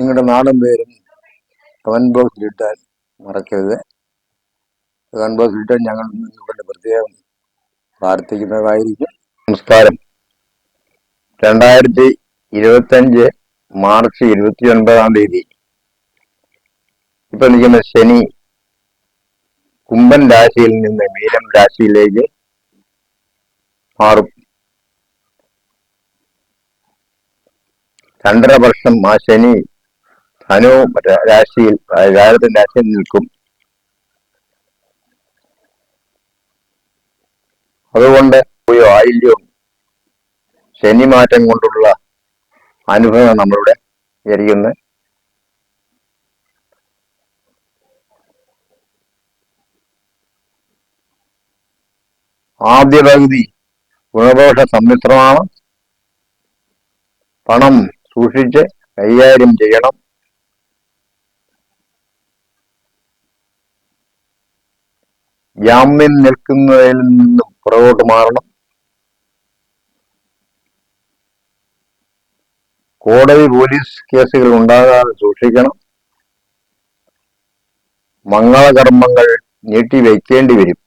നിങ്ങളുടെ നാടൻ പേരും കമന്റ് ബോക്സിൽ ഇട്ടാൽ മറക്കരുത്. കമന്റ് ബോക്സിൽ ഇട്ടാൽ ഞങ്ങൾ നിങ്ങളുടെ പ്രത്യേകം പ്രാർത്ഥിക്കുന്നതായിരിക്കും. നമസ്കാരം. രണ്ടായിരത്തി ഇരുപത്തഞ്ച് മാർച്ച് ഇരുപത്തി ഒൻപതാം തീയതി. ഇപ്പൊ നിൽക്കുന്ന ശനി കുംഭൻ രാശിയിൽ നിന്ന് മീനം രാശിയിലേക്ക് മാറും. രണ്ടര വർഷം ആ ശനി ധനു രാശിയിൽ വ്യാഴത്തിന്റെ രാശിയിൽ നിൽക്കും. അതുകൊണ്ട് ആയില്യവും ശനി മാറ്റം കൊണ്ടുള്ള അനുഭവം നമ്മളുടെ എരിയുന്ന ആദ്യ പകുതി ഗുണദോഷ സമ്മിശ്രമാണ്. പണം സൂക്ഷിച്ച് കൈകാര്യം ചെയ്യണം. ജാമ്യം നിൽക്കുന്നതിൽ നിന്നും പുറകോട്ട് മാറണം. കോടതി പോലീസ് കേസുകൾ ഉണ്ടാകാതെ സൂക്ഷിക്കണം. മംഗളകർമ്മങ്ങൾ നീട്ടിവെക്കേണ്ടി വരും.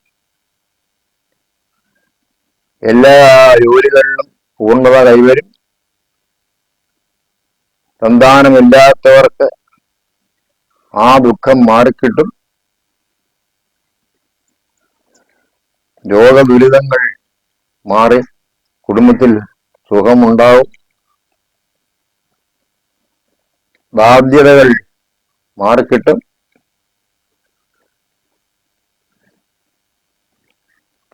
എല്ലാ ജോലികളിലും പൂർണത കൈവരും. സന്താനമില്ലാത്തവർക്ക് ആ ദുഃഖം മാറിക്കിട്ടും. രോഗദുരിതങ്ങൾ മാറി കുടുംബത്തിൽ സുഖമുണ്ടാവും. ബാധ്യതകൾ മാറിക്കിട്ടും.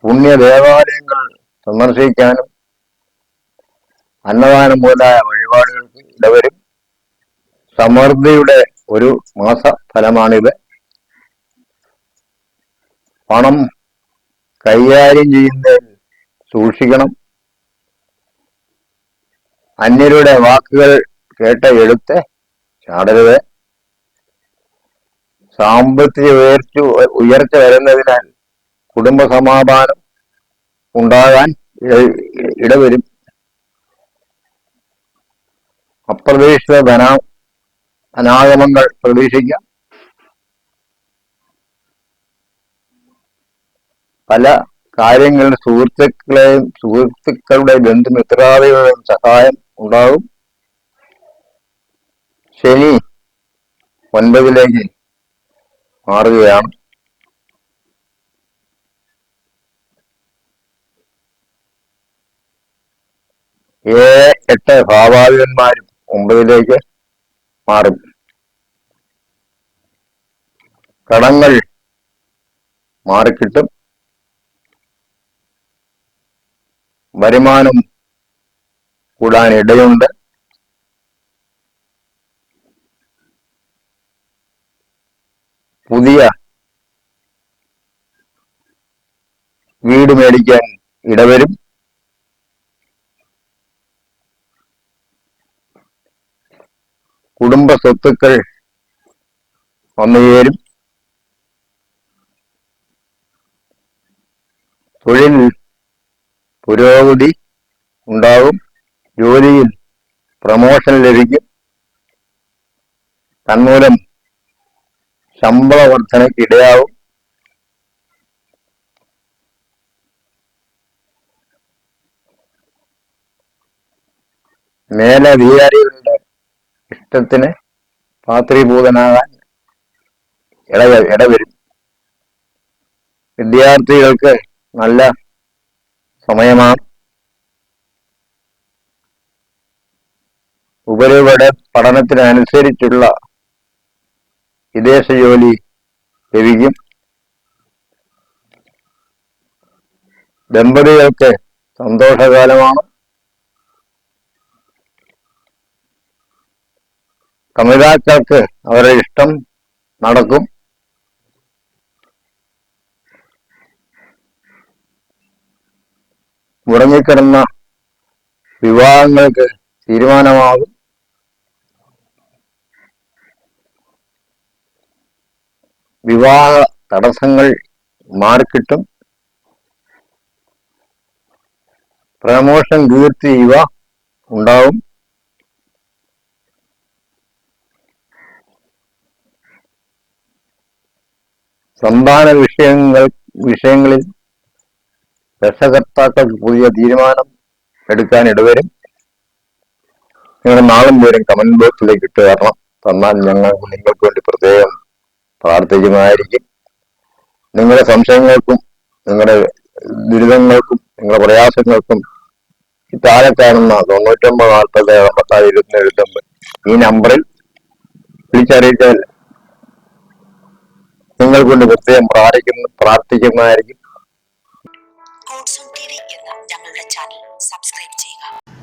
പുണ്യ ദേവാലയങ്ങൾ സന്ദർശിക്കാനും അന്നദാനം മുതലായ വഴിപാടുകൾക്ക് ഇടവരും. സമൃദ്ധിയുടെ ഒരു മാസ ഫലമാണിത് പണം കൈകാര്യം ചെയ്യുന്നതിൽ സൂക്ഷിക്കണം. അന്യരുടെ വാക്കുകൾ കേട്ട എടുത്ത് ചാടരുത്. സാമ്പത്തിക ഉയർച്ച ഉയർച്ച വരുന്നതിനാൽ കുടുംബ സമാധാനം ഉണ്ടാകാൻ ഇടവരും. അപ്രതീക്ഷിത ധന അനാഗമങ്ങൾ പ്രതീക്ഷിക്കാം. പല കാര്യങ്ങളിൽ സുഹൃത്തുക്കളെയും സുഹൃത്തുക്കളുടെ ബന്ധുമിത്രാദികളുടെയും സഹായം ഉണ്ടാകും ശനി ഒൻപതിലേക്ക് മാറുകയാണ്. ഏഴ് എട്ട് ഭാവാധിപന്മാരും ഒമ്പതിലേക്ക് മാറും. കടങ്ങൾ മാറിക്കിട്ടും. വരുമാനം കൂടാൻ ഇടയുണ്ട്. പുതിയ വീട് മേടിക്കാൻ ഇടവരും. കുടുംബ സ്വത്തുക്കൾ വന്നുചേരും തൊഴിൽ പുരോഗതി ഉണ്ടാവും. ജോലിയിൽ പ്രമോഷൻ ലഭിക്കും. തന്മൂലം ശമ്പള വർധനയ്ക്ക് ഇടയാവും. മേലധികാരികളുടെ ഇഷ്ടത്തിന് പാത്രീഭൂതനാകാൻ ഇട ഇടവരും. വിദ്യാർത്ഥികൾക്ക് നല്ല സമയമാണ്. ഉപരിപഠ പഠനത്തിനനുസരിച്ചുള്ള വിദേശ ജോലി ലഭിക്കും. ദമ്പതികൾക്ക് സന്തോഷകാലമാണ്. കമിതാക്കൾക്ക് അവരുടെ ഇഷ്ടം നടക്കും. ഉറങ്ങിക്കിടന്ന വിവാഹങ്ങൾക്ക് തീരുമാനമാകും. വിവാഹ തടസ്സങ്ങൾ മാറിക്കിട്ടും. പ്രമോഷൻ കീർത്തി ഇവ ഉണ്ടാവും. സന്താന വിഷയങ്ങൾ വിഷയങ്ങളിൽ രക്ഷകർത്താക്കൾ പുതിയ തീരുമാനം എടുക്കാൻ ഇടവരും. നിങ്ങളുടെ നാളും പേരും കമന്റ് ബോക്സിലേക്ക് ഇട്ട് തരണം. തന്നാൽ ഞങ്ങൾ നിങ്ങൾക്ക് വേണ്ടി പ്രത്യേകം പ്രാർത്ഥിക്കുന്നതായിരിക്കും. നിങ്ങളുടെ സംശയങ്ങൾക്കും നിങ്ങളുടെ ദുരിതങ്ങൾക്കും നിങ്ങളുടെ പ്രയാസങ്ങൾക്കും ഈ താഴെ കാണുന്ന തൊണ്ണൂറ്റൊമ്പത് നാൽപ്പത് അമ്പത്താറ് ഇരുപത്തി എഴുപത്തൊമ്പത് ഈ നമ്പറിൽ വിളിച്ചറിയിച്ചാൽ നിങ്ങൾക്ക് വേണ്ടി പ്രത്യേകം പ്രാർത്ഥിക്കുന്ന പ്രാർത്ഥിക്കുന്നതായിരിക്കും. ഗോഡ്സോൺ ടി വി എന്ന ഞങ്ങളുടെ ചാനൽ സബ്സ്ക്രൈബ് ചെയ്യുക.